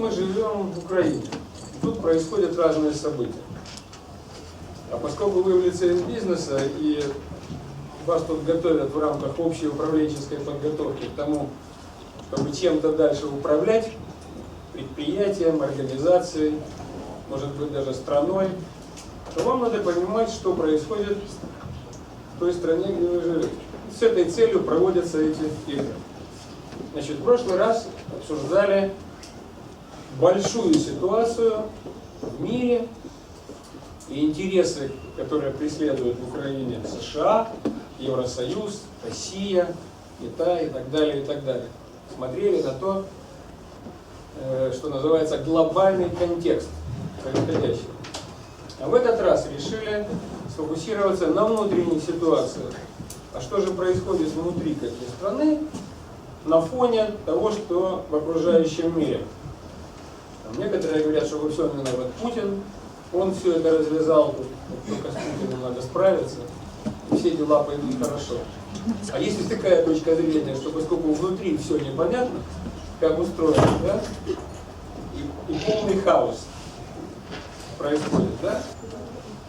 мы живем в Украине. Тут происходят разные события. А поскольку вы в лице бизнеса и вас тут готовят в рамках общей управленческой подготовки к тому, чтобы чем-то дальше управлять, предприятием, организацией, может быть даже страной, то вам надо понимать, что происходит в той стране, где вы живете. С этой целью проводятся эти игры. Значит, в прошлый раз обсуждали большую ситуацию в мире и интересы, которые преследуют в Украине США, Евросоюз, Россия, Китай и так далее, и так далее. Смотрели на то, э, что называется глобальный контекст происходящего. А в этот раз решили сфокусироваться на внутренних ситуациях. А что же происходит внутри какой страны на фоне того, что в окружающем мире? Там некоторые говорят, что во всем виноват Путин, он все это развязал, только с Путиным надо справиться, и все дела пойдут хорошо. А если такая точка зрения, что поскольку внутри все непонятно, как устроено, да, и, и полный хаос происходит, да,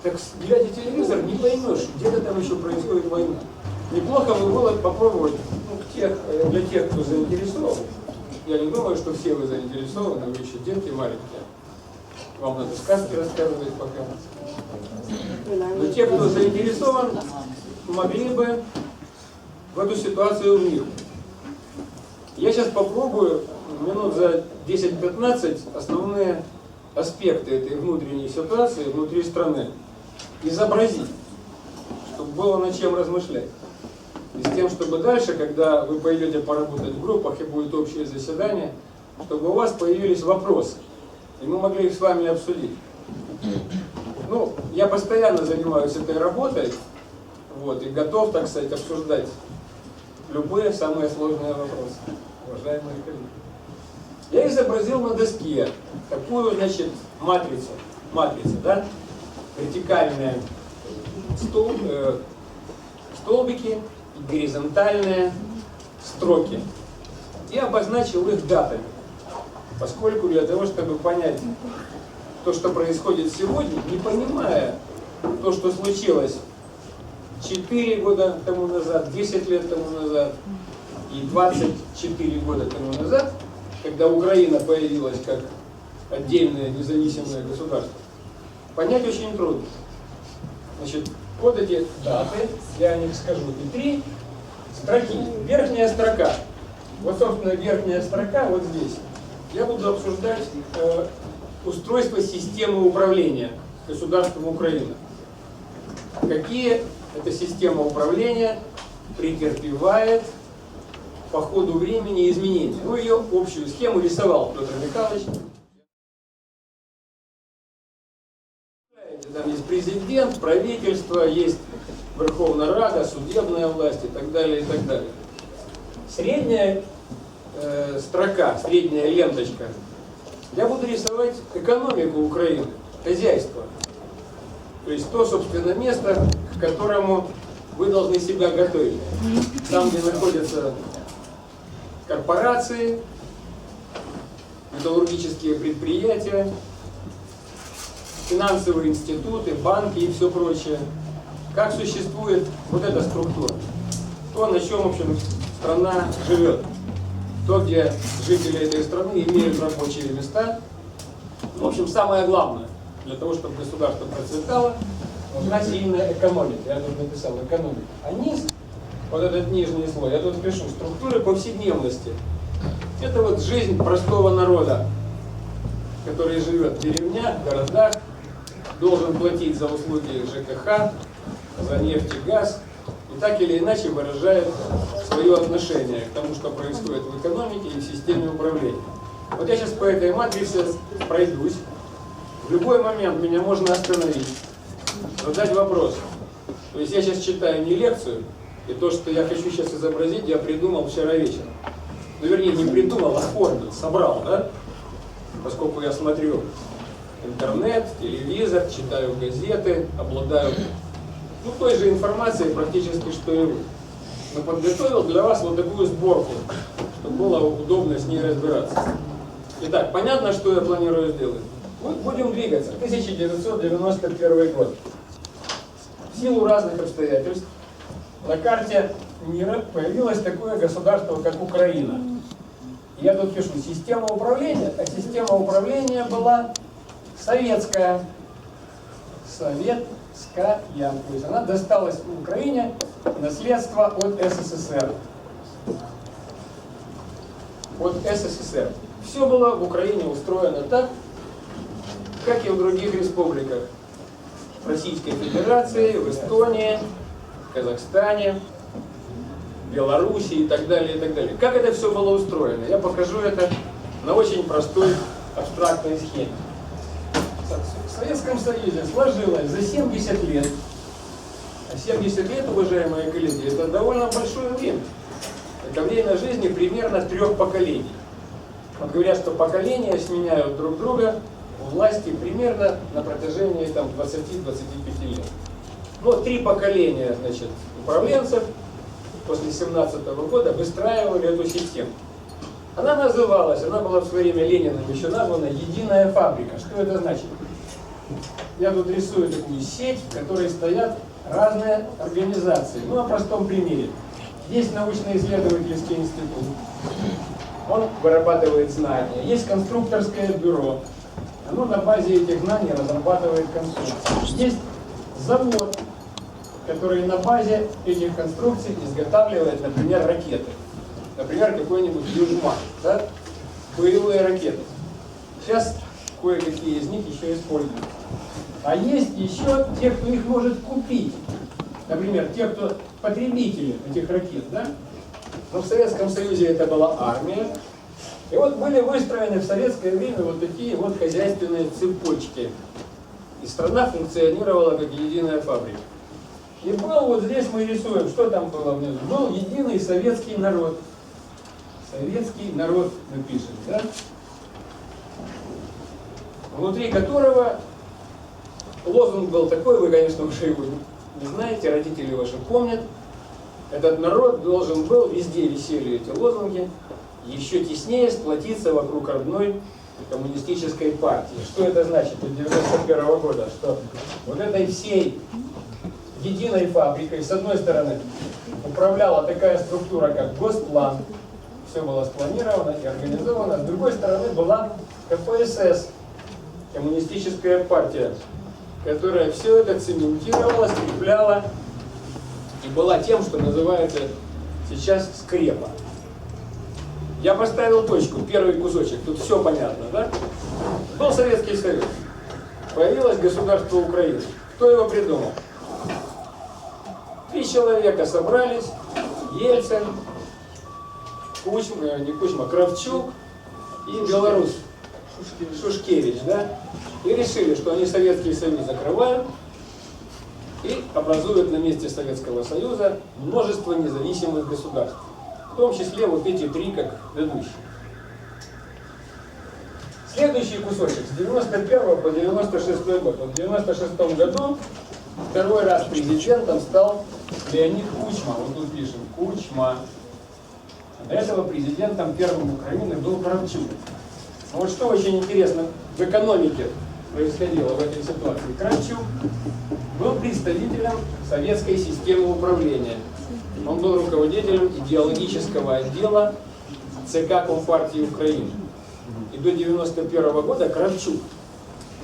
так глядя телевизор, не поймешь, где-то там еще происходит война. Неплохо бы было попробовать ну, тех, э, для тех, кто заинтересован. Я не думаю, что все вы заинтересованы, вы еще дети маленькие. Вам надо сказки рассказывать пока. Но те, кто заинтересован, могли бы в эту ситуацию вникнуть. Я сейчас попробую минут за 10-15 основные аспекты этой внутренней ситуации внутри страны изобразить, чтобы было над чем размышлять. И с тем, чтобы дальше, когда вы пойдете поработать в группах и будет общее заседание, чтобы у вас появились вопросы, и мы могли их с вами обсудить. Ну, я постоянно занимаюсь этой работой, вот, и готов, так сказать, обсуждать любые самые сложные вопросы, уважаемые коллеги. Я изобразил на доске такую, значит, матрицу, матрица, да, вертикальные стол, э, столбики, горизонтальные строки. И обозначил их датами. Поскольку для того, чтобы понять то, что происходит сегодня, не понимая то, что случилось 4 года тому назад, 10 лет тому назад и 24 года тому назад, когда Украина появилась как отдельное независимое государство, понять очень трудно. Значит, вот эти даты, я о них скажу, и три строки. Верхняя строка. Вот, собственно, верхняя строка вот здесь. Я буду обсуждать э, устройство системы управления государством Украины. Какие эта система управления претерпевает по ходу времени изменения. Ну, ее общую схему рисовал Петр Михайлович. Там есть президент, правительство, есть Верховная Рада, судебная власть и так далее, и так далее. Средняя э, строка, средняя ленточка. Я буду рисовать экономику Украины, хозяйство. То есть то, собственно, место, к которому вы должны себя готовить. Там, где находятся корпорации, металлургические предприятия, финансовые институты, банки и все прочее. Как существует вот эта структура? То, на чем, в общем, страна живет. То, где жители этой страны имеют рабочие места. В общем, самое главное, для того, чтобы государство процветало, нужна сильная экономика. Я тут написал экономика. А низ, вот этот нижний слой, я тут пишу, структуры повседневности. Это вот жизнь простого народа, который живет в деревнях, городах, должен платить за услуги ЖКХ, за нефть и газ, и так или иначе выражает свое отношение к тому, что происходит в экономике и в системе управления. Вот я сейчас по этой матрице пройдусь. В любой момент меня можно остановить, задать вопрос. То есть я сейчас читаю не лекцию, и то, что я хочу сейчас изобразить, я придумал вчера вечером. Ну, вернее, не придумал, оформил, собрал, да? Поскольку я смотрю интернет, телевизор, читаю газеты, обладаю ну, той же информацией практически, что и вы. Но подготовил для вас вот такую сборку, чтобы было удобно с ней разбираться. Итак, понятно, что я планирую сделать. Вот будем двигаться. 1991 год. В силу разных обстоятельств на карте мира появилось такое государство, как Украина. Я тут пишу система управления, а система управления была советская. Советская. То есть она досталась Украине наследство от СССР. От СССР. Все было в Украине устроено так, как и в других республиках. В Российской Федерации, в Эстонии, в Казахстане, Беларуси и так далее, и так далее. Как это все было устроено? Я покажу это на очень простой абстрактной схеме. В Советском Союзе сложилось за 70 лет, а 70 лет, уважаемые коллеги, это довольно большое время. Это время жизни примерно трех поколений. Вот говорят, что поколения сменяют друг друга у власти примерно на протяжении там, 20-25 лет. Но три поколения значит, управленцев после 17 года выстраивали эту систему. Она называлась, она была в свое время Лениным еще названа «Единая фабрика». Что это значит? Я тут рисую такую сеть, в которой стоят разные организации. Ну, на простом примере. Есть научно-исследовательский институт, он вырабатывает знания. Есть конструкторское бюро, оно на базе этих знаний разрабатывает конструкции. Есть завод, который на базе этих конструкций изготавливает, например, ракеты. Например, какой-нибудь Южман, да? боевые ракеты. Сейчас кое-какие из них еще используют. А есть еще те, кто их может купить. Например, те, кто потребители этих ракет, да? Но в Советском Союзе это была армия. И вот были выстроены в советское время вот такие вот хозяйственные цепочки. И страна функционировала как единая фабрика. И был вот здесь мы рисуем, что там было внизу. Был единый советский народ. Советский народ напишем, да? Внутри которого лозунг был такой, вы, конечно, уже его не знаете, родители ваши помнят. Этот народ должен был, везде висели эти лозунги, еще теснее сплотиться вокруг одной коммунистической партии. Что это значит от 91 -го года? Что вот этой всей единой фабрикой, с одной стороны, управляла такая структура, как Госплан, все было спланировано и организовано, с другой стороны была КПСС, коммунистическая партия, которая все это цементировала, скрепляла и была тем, что называется сейчас скрепа. Я поставил точку, первый кусочек, тут все понятно, да? Был Советский Союз, появилось государство Украины. Кто его придумал? Три человека собрались, Ельцин, Кучма, э, не Кучма, Кравчук и Белорус, Шушкевич, да? И решили, что они Советский Союз закрывают и образуют на месте Советского Союза множество независимых государств. В том числе вот эти три, как ведущие. Следующий кусочек с 91 по 96 год. Вот в 96 году второй раз президентом стал Леонид Кучма. Вот тут пишем Кучма. До этого президентом первым Украины был Кравчук. Но вот что очень интересно в экономике происходило в этой ситуации. Кравчук был представителем советской системы управления. Он был руководителем идеологического отдела ЦК Компартии Украины. И до 1991 года Кравчук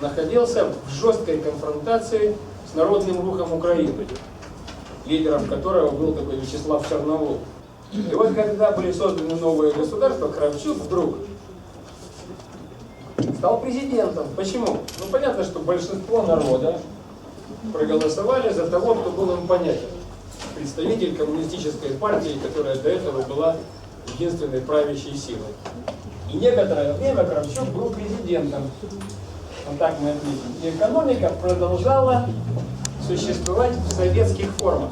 находился в жесткой конфронтации с народным рухом Украины, лидером которого был такой Вячеслав Черновол. И вот когда были созданы новые государства, Кравчук вдруг стал президентом. Почему? Ну понятно, что большинство народа проголосовали за того, кто был им понятен. Представитель коммунистической партии, которая до этого была единственной правящей силой. И некоторое время Кравчук был президентом. Вот так мы отметим. И экономика продолжала существовать в советских формах.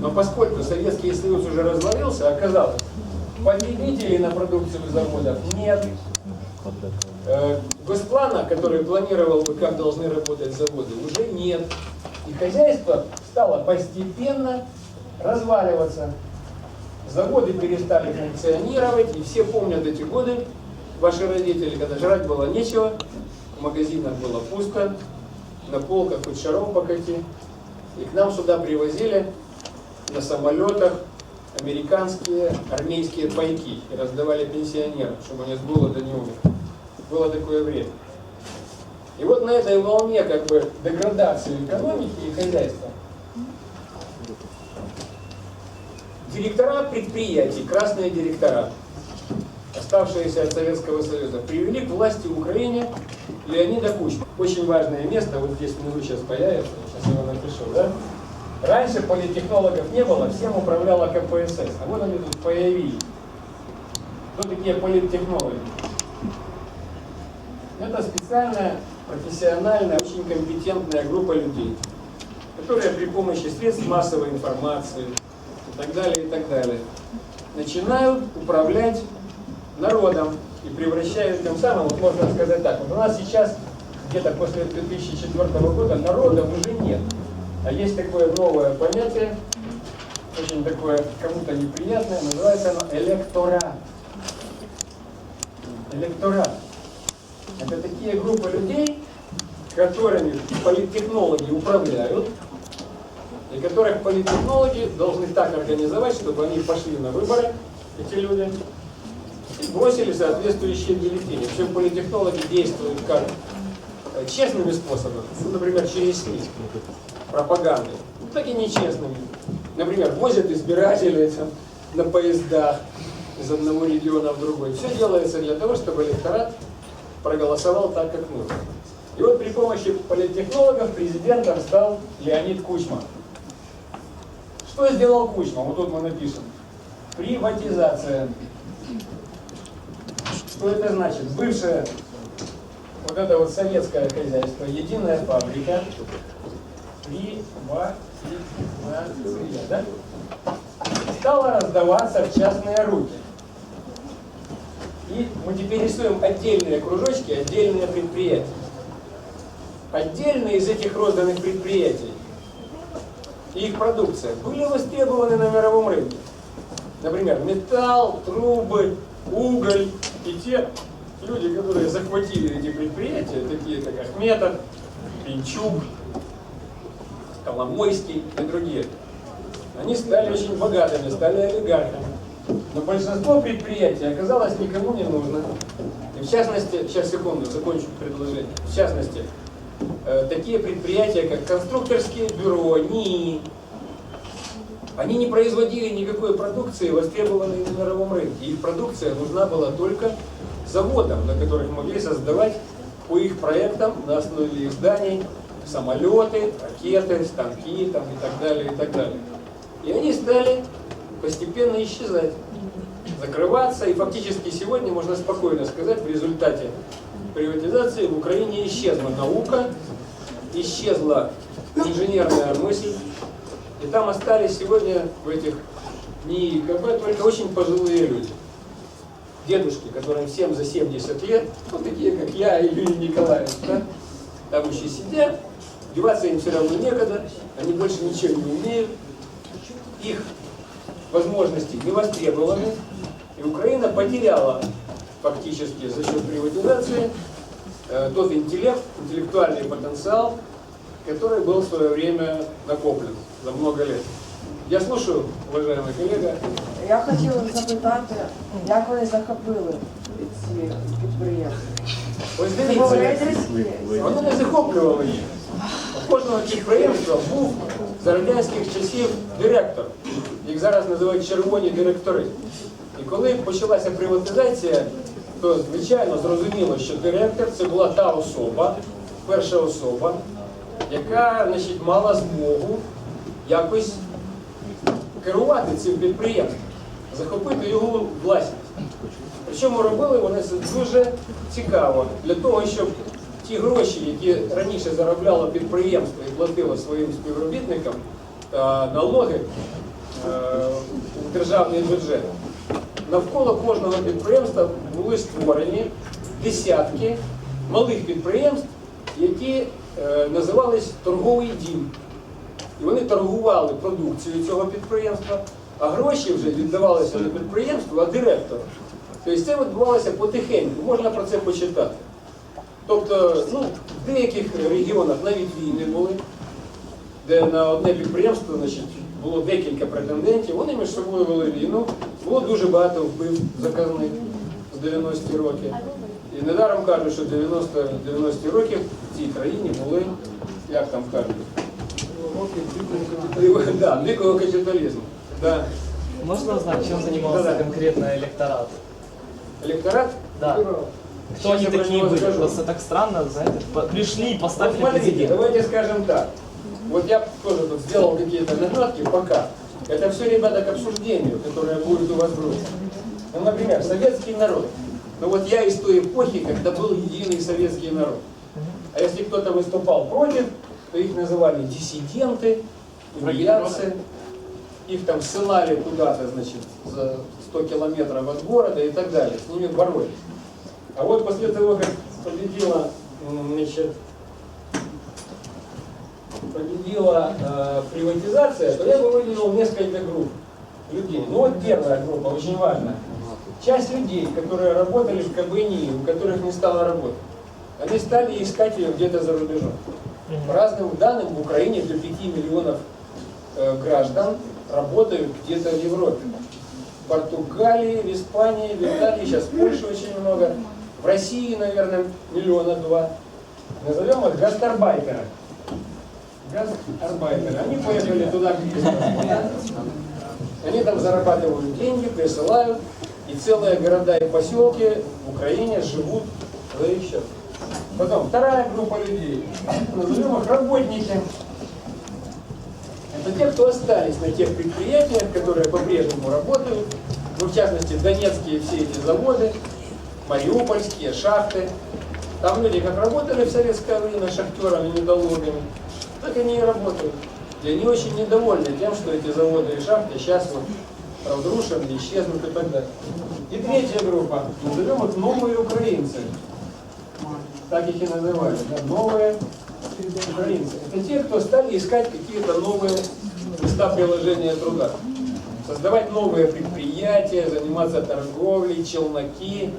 Но поскольку Советский Союз уже развалился, оказалось, потребителей на продукцию заводов нет, госплана, который планировал бы, как должны работать заводы, уже нет. И хозяйство стало постепенно разваливаться. Заводы перестали функционировать, и все помнят эти годы, ваши родители, когда жрать было нечего, в магазинах было пусто, на полках хоть шаром покати. И к нам сюда привозили на самолетах американские армейские пайки и раздавали пенсионерам, чтобы они с голода не умерли. Было такое время. И вот на этой волне как бы деградации экономики и хозяйства директора предприятий, красные директора, оставшиеся от Советского Союза, привели к власти в Украине Леонида Кучма. Очень важное место, вот здесь внизу сейчас появится, сейчас его напишу, да? Раньше политтехнологов не было, всем управляла КПСС, а вот они тут появились. Кто такие политтехнологи? Это специальная, профессиональная, очень компетентная группа людей, которые при помощи средств массовой информации и так далее, и так далее, начинают управлять народом и превращают тем самым, вот можно сказать так, вот у нас сейчас где-то после 2004 года народа уже нет. А есть такое новое понятие, очень такое кому-то неприятное, называется оно электорат. Электорат. Это такие группы людей, которыми политтехнологи управляют, и которых политтехнологи должны так организовать, чтобы они пошли на выборы, эти люди, и бросили соответствующие бюллетени. Причем политтехнологи действуют как э, честными способами, ну, например, через СМИ, пропагандой, ну, так и нечестными. Например, возят избирателей там, на поездах из одного региона в другой. Все делается для того, чтобы электорат проголосовал так, как нужно. И вот при помощи политтехнологов президентом стал Леонид Кучма. Что сделал Кучма? Вот тут мы напишем. Приватизация. Что это значит? Бывшее вот это вот советское хозяйство, единая фабрика, приватизация, да? стала раздаваться в частные руки. И мы теперь рисуем отдельные кружочки, отдельные предприятия. Отдельно из этих розданных предприятий и их продукция были востребованы на мировом рынке. Например, металл, трубы, уголь и те люди, которые захватили эти предприятия, такие как Ахметов, Пинчук, Коломойский и другие, они стали очень богатыми, стали олигархами. Но большинство предприятий оказалось никому не нужно. И в частности, сейчас секунду, закончу предложение. В частности, э, такие предприятия, как конструкторские бюро, НИИ, они не производили никакой продукции, востребованной на мировом рынке. Их продукция нужна была только заводам, на которых могли создавать по их проектам на основе их зданий самолеты, ракеты, станки там, и так далее, и так далее. И они стали постепенно исчезать, закрываться, и фактически сегодня можно спокойно сказать, в результате приватизации в Украине исчезла наука, исчезла инженерная мысль, и там остались сегодня в этих НИИ КБ только очень пожилые люди. Дедушки, которым всем за 70 лет, вот такие, как я и Юрий Николаевич, да? там еще сидят, деваться им все равно некогда, они больше ничего не умеют, их возможности не востребованы, и Украина потеряла фактически за счет приватизации э, тот интеллект, интеллектуальный потенциал, который был в свое время накоплен за много лет. Я слушаю, уважаемый коллега. Я хотіла запитати, як вони захопили ці підприємства? Ось Це дивіться, рейдерські? вони не захоплювали їх. У кожного підприємства був за радянських часів директор. Їх зараз називають червоні директори. І коли почалася приватизація, то звичайно зрозуміло, що директор це була та особа, перша особа, яка значить, мала змогу якось керувати цим підприємством, захопити його власність. Причому робили вони це дуже цікаво для того, щоб ті гроші, які раніше заробляло підприємство і платило своїм співробітникам та налоги е, державний бюджет, навколо кожного підприємства були створені десятки малих підприємств, які е, називались торговий дім. І вони торгували продукцією цього підприємства, а гроші вже віддавалися не підприємству, а директору. Тобто це відбувалося потихеньку, можна про це почитати. Тобто, ну, в деяких регіонах навіть війни були, де на одне підприємство значить, було декілька претендентів, вони між собою вели війну, було дуже багато вбив заказних з 90-ті роки. І недаром кажуть, що 90 90-ті роки в цій країні були, як там кажуть, да, дикого капіталізму. Да. Можно узнать, чем занимался Да-да. конкретно электорат? Електорат? Да. Кто Сейчас они я про такие него были? скажу. Просто так странно, знаете, по- пришли и Вот поставили смотрите, президента. давайте скажем так. Вот я тоже тут сделал какие-то наградки пока. Это все, ребята, к обсуждению, которое будет у вас в группе. Ну, например, советский народ. Ну вот я из той эпохи, когда был единый советский народ. А если кто-то выступал против, то их называли диссиденты, тунеядцы. Их там ссылали куда-то, значит, за 100 километров от города и так далее. С ними боролись. А вот после того, как победила, значит, победила э, приватизация, то я бы выделил несколько групп людей. Ну вот первая группа, очень важная. Часть людей, которые работали в КБНИ, у которых не стало работы, они стали искать ее где-то за рубежом. По разным данным, в Украине до 5 миллионов э, граждан работают где-то в Европе. В Португалии, в Испании, в Италии, сейчас в Польше очень много. В России, наверное, миллиона два. Назовем их Гастарбайтеры. Они поехали туда, где. Они там зарабатывают деньги, присылают, и целые города и поселки в Украине живут за их счет. Потом вторая группа людей, назовем их работники. Это те, кто остались на тех предприятиях, которые по-прежнему работают, ну, в частности, донецкие все эти заводы, мариупольские, шахты. Там люди как работали в советское время шахтерами, недолугами, так они работают. И они очень недовольны тем, что эти заводы и шахты сейчас вот разрушены, исчезнут и так далее. И третья группа, назовем их новые украинцы. Так их и называли, да, новые украинцы. Это те, кто стали искать какие-то новые места приложения труда. Создавать новые предприятия, заниматься торговлей, челноки,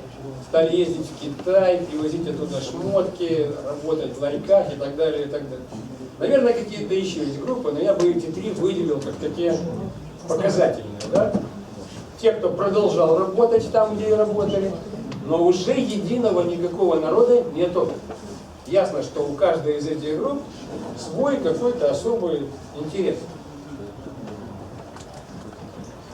стали ездить в Китай, привозить оттуда шмотки, работать в ларьках и так далее, и так далее. Наверное, какие-то еще есть группы, но я бы эти три выделил как такие показательные. Да? Те, кто продолжал работать там, где работали, но уже единого никакого народа нету. Ясно, что у каждой из этих групп свой какой-то особый интерес.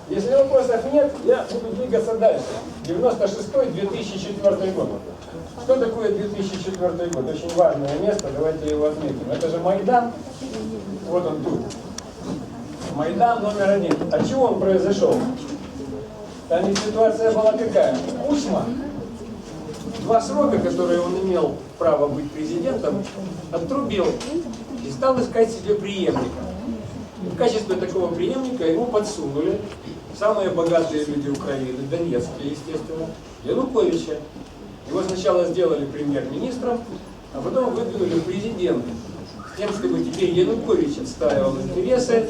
Если вопросов нет, я буду двигаться дальше. 96-2004 год. Что такое 2004 год? Очень важное место, давайте его отметим. Это же Майдан. Вот он тут. Майдан номер один. А чего он произошел? Там ведь ситуация была какая? Кучма два срока, которые он имел право быть президентом, отрубил и стал искать себе преемника. В качестве такого преемника ему подсунули самые богатые люди Украины, Донецкие, естественно, Януковича. Его сначала сделали премьер-министром, а потом выдвинули президентом, с тем, чтобы теперь Янукович отстаивал интересы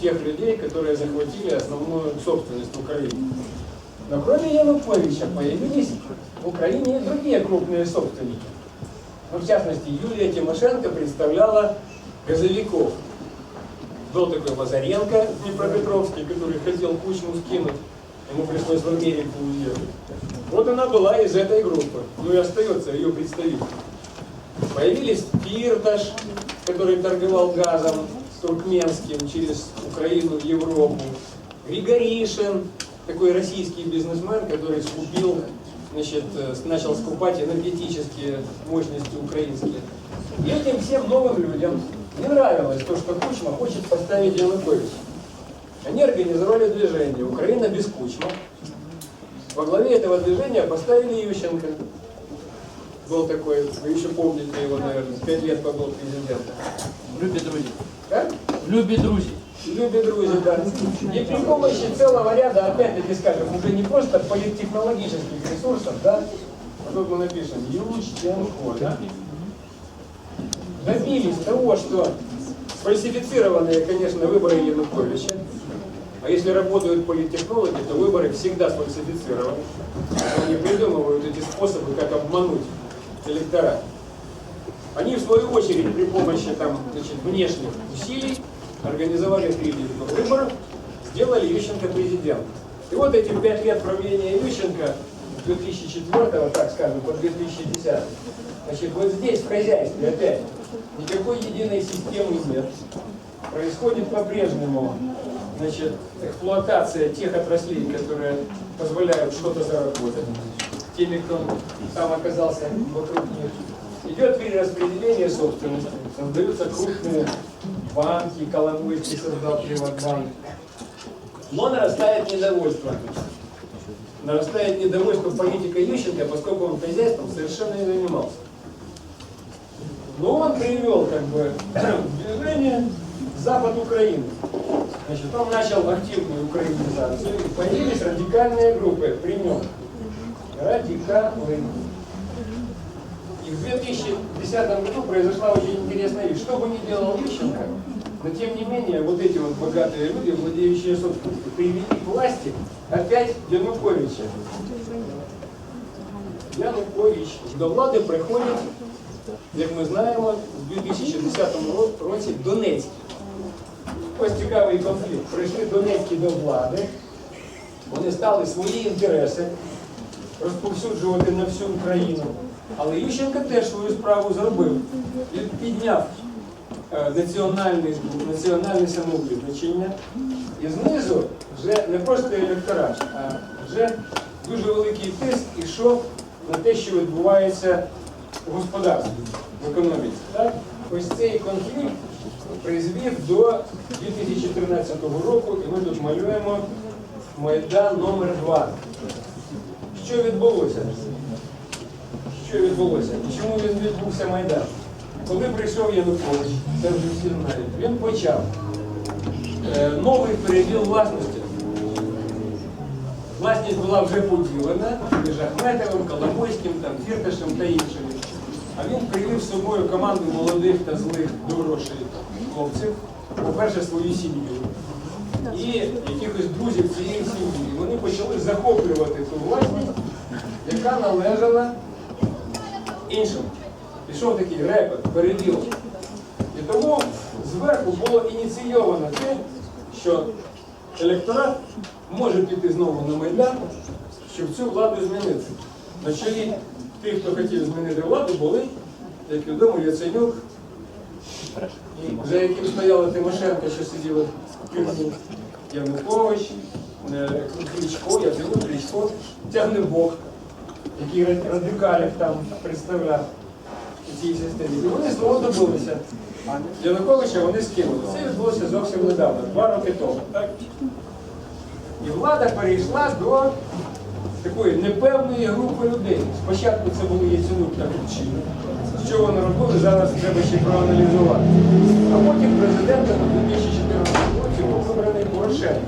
тех людей, которые захватили основную собственность Украины. Но кроме Януковича появились в Украине и другие крупные собственники. Ну, в частности, Юлия Тимошенко представляла газовиков. Был такой Мазаренко Днепропетровский, который хотел Кучму скинуть. Ему пришлось в Америку уехать. Вот она была из этой группы. Ну и остается ее представитель. Появились Фирташ, который торговал газом туркменским через Украину в Европу. Григоришин, такой российский бизнесмен, который скупил, значит, э, начал скупать энергетические мощности украинские. И этим всем новым людям не нравилось то, что Кучма хочет поставить Януковича. Они организовали движение «Украина без Кучма». Во главе этого движения поставили Ющенко. Был такой, вы еще помните его, наверное, пять лет побыл президентом. Любі друзі. Как? Любі друзі. Любят друзья, да. И при помощи целого ряда, опять-таки скажем, уже не просто политтехнологических ресурсов, да, а тут мы напишем Ющенко, да, добились того, что сфальсифицированные, конечно, выборы Януковича, а если работают политтехнологи, то выборы всегда сфальсифицированы. Они придумывают эти способы, как обмануть электорат. Они, в свою очередь, при помощи там, значит, внешних усилий организовали три выборов, сделали Ющенко президентом. И вот эти пять лет правления Ющенко с 2004, так скажем, по 2010, значит, вот здесь, в хозяйстве опять, никакой единой системы нет. Происходит по-прежнему значит, эксплуатация тех отраслей, которые позволяют что-то заработать теми, кто там оказался вокруг них. Идет перераспределение собственности, создаются крупные банки, Коломойский создал приватбанк. Но нарастает недовольство. Нарастает недовольство политикой Ющенко, поскольку он хозяйством совершенно не занимался. Но он привел как бы движение запад Украины. Значит, он начал активную украинизацию, и появились радикальные группы при нем. Радикалы. И в 2010 году произошла очень интересная вещь. Что бы ни делал Ющенко, но тем не менее, вот эти вот богатые люди, владеющие собственностью, привели к власти опять Януковича. Янукович до влади приходить, як ми знаємо, в 2010 ро- році Донецький. Ось цікавий конфлікт. Прийшли Донецькі до влади, вони стали свої інтереси розповсюджувати на всю Україну. Але Ющенко теж свою справу зробив. Він підняв е, національний, національне самовизначення і знизу вже не просто електорат, а вже дуже великий тиск ішов на те, що відбувається в господарстві, в економіці. Так? Ось цей конфлікт призвів до 2013 року, і ми тут малюємо Майдан номер 2 Що відбулося? Що відбулося? І чому він відбувся Майдан? Коли прийшов Янукович, це вже всі знають, він почав е, новий переділ власності. Власність була вже поділена між Ахметовим, Коломойським, там, та іншими. А він привів з собою команду молодих та злих до грошей хлопців, по-перше, свою сім'ю і якихось друзів цієї сім'ї. Вони почали захоплювати ту власність, яка належала іншим. Пішов такий репет, переділ. І тому зверху було ініційовано те, що електорат може піти знову на Майдан, щоб цю владу змінити. На чолі тих, хто хотів змінити владу, були, як відомо, Яценюк, за яким стояла Тимошенко, що сиділа в тюрмі, Янукович, е, Кличко, Яценюк, Кличко, тягне Бог, який радикалів там представляв у цій системі. І вони знову добилися. Януковича вони скинули. Це відбулося зовсім недавно, два роки тому. Так? І влада перейшла до такої непевної групи людей. Спочатку це були Яценюк та Кучина. Що вони робили, зараз треба ще проаналізувати. А потім президентом у 2014 році був вибраний Порошенко.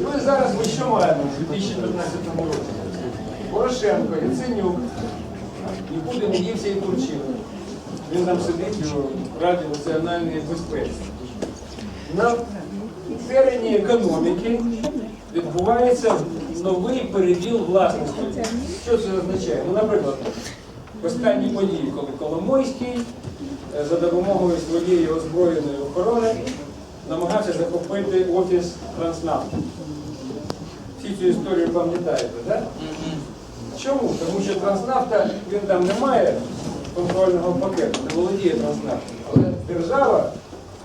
І ось зараз ми що маємо у 2015 році? Порошенко, Яценюк, нікуди не дівся і Турчинов. Він там сидить у Раді національної безпеки. На терені економіки відбувається новий переділ власності. Що це означає? Ну, наприклад, останні події, коли Коломойський е, за допомогою своєї озброєної охорони намагався захопити офіс Транснафти. Всі цю історію пам'ятаєте, так? Чому? Тому що Транснафта, він там не має контрольного пакету, не володіє Транснафтою. Але держава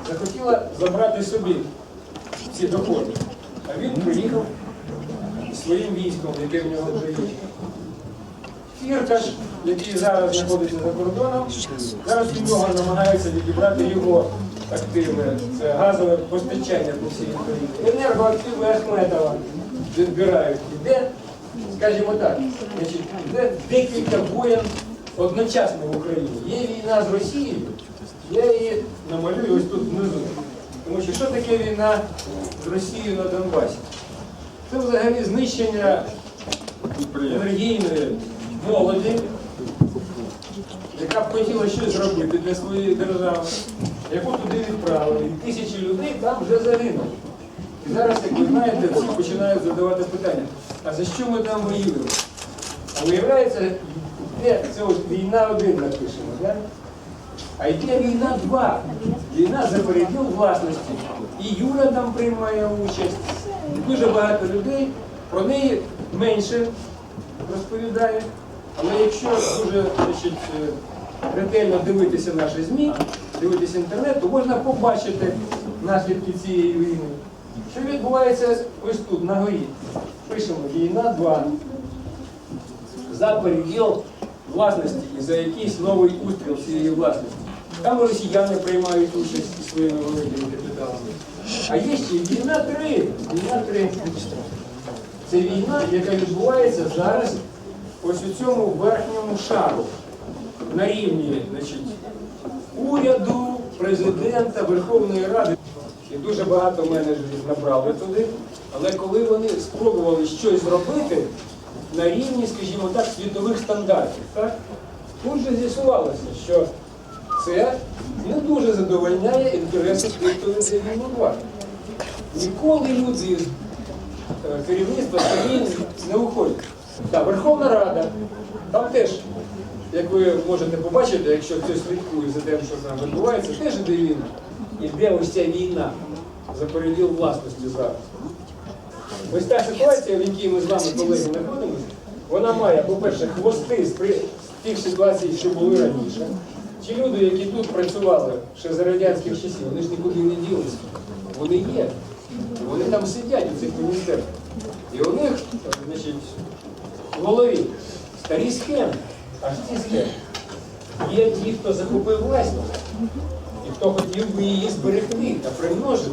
захотіла забрати собі ці доходи. А він приїхав своїм військом, яке в нього вже є. Фіркаш, який зараз знаходиться за кордоном, зараз від нього намагаються відібрати його активи. Це газове постачання по всій Україні. Енергоактиви Ахметова відбирають. Іде, скажімо так, значить, іде декілька воєн одночасно в Україні. Є війна з Росією, я її намалюю ось тут внизу. Тому що що таке війна з Росією на Донбасі? Це взагалі знищення енергійної молоді, яка б хотіла щось зробити для своєї держави, яку туди відправили. І тисячі людей там вже загинули. І зараз, як ви знаєте, всі починають задавати питання, а за що ми там воюємо? А виявляється, де це от війна один напишемо, да? а йде війна два. Війна за переділ власності. І Юра там приймає участь. Дуже багато людей про неї менше розповідає. Але якщо дуже значить, е, ретельно дивитися наші ЗМІ, дивитися інтернет, то можна побачити наслідки цієї війни. Що відбувається ось тут, на горі. Пишемо війна 2 за переділ власності і за якийсь новий устріл цієї власності. Там росіяни приймають участь зі своїми великими капіталами. А є ще війна 3. Війна 3. Це війна, яка відбувається зараз ось у цьому верхньому шару на рівні значить, уряду, президента, Верховної Ради. І дуже багато менеджерів набрали туди. Але коли вони спробували щось зробити на рівні, скажімо так, світових стандартів, так, тут же з'ясувалося, що це не дуже задовольняє інтереси веде війну. Ніколи люди з е, керівництва самі не уходять. Так, Верховна Рада, там теж, як ви можете побачити, якщо хтось слідкує за тим, що там відбувається, теж іде війна. Іде ось ця війна за переділ власності зараз. Ось та ситуація, в якій ми з вами, колеги, знаходимося, вона має, по-перше, хвости з тих ситуацій, що були раніше. Ті люди, які тут працювали ще за радянських часів, вони ж нікуди не ділися. Вони є. Вони там сидять у цих міністерствах. І у них, значить, в голові старі схеми, аж ці схеми. Є ті, хто захопив власність, і хто хотів би її зберегти та примножити,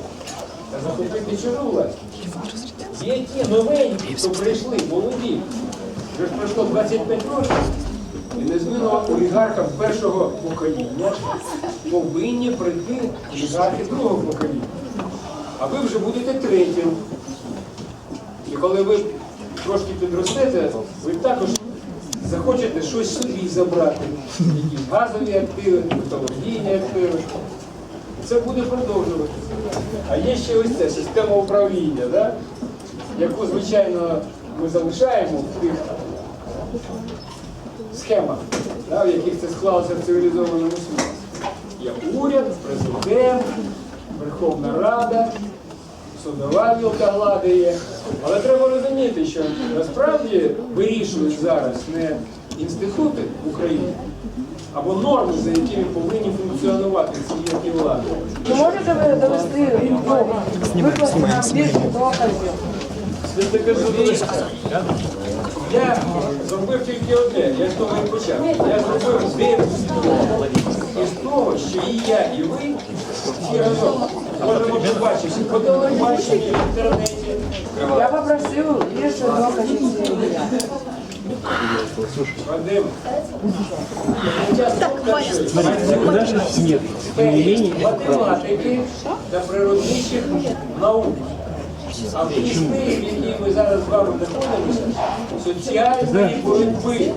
та захопити чужу власність. Є ті новенькі, хто прийшли, молоді. Вже ж пройшло 25 років. І незмінно олігархам першого покоління повинні прийти олігархи другого покоління. А ви вже будете третім. І коли ви трошки підростете, ви також захочете щось собі забрати. Якісь газові активи, металургійні активи. Це буде продовжуватися. А є ще ось ця система управління, да? яку, звичайно, ми залишаємо в тих схемах, да, в яких це склалося в цивілізованому світі. Є уряд, президент, Верховна Рада, судова гілка влади є. Але треба розуміти, що насправді вирішують зараз не інститути в Україні або норми, за якими повинні функціонувати ці влади. Ви можете ви довести викласти нам більше доказів? Я зробив тільки одне, я з того і почав. Я зробив дві із того, що і я, і ви всі разом можемо побачити по телебаченні, в інтернеті. Я попросив більше доказів. Вадим, так, Нет, математики та природничих наук. А в якій ми зараз з вами знаходимося, соціальної боротьби.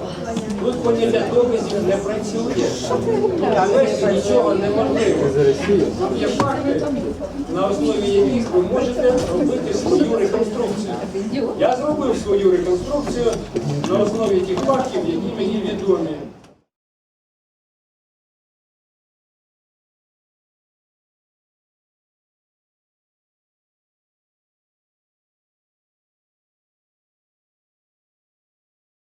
Тут поняття доказів не працює. Довести нічого неможливо. Є факти, на основі яких ви можете робити свою реконструкцію. Я зробив свою реконструкцію на основі тих фактів, які мені відомі.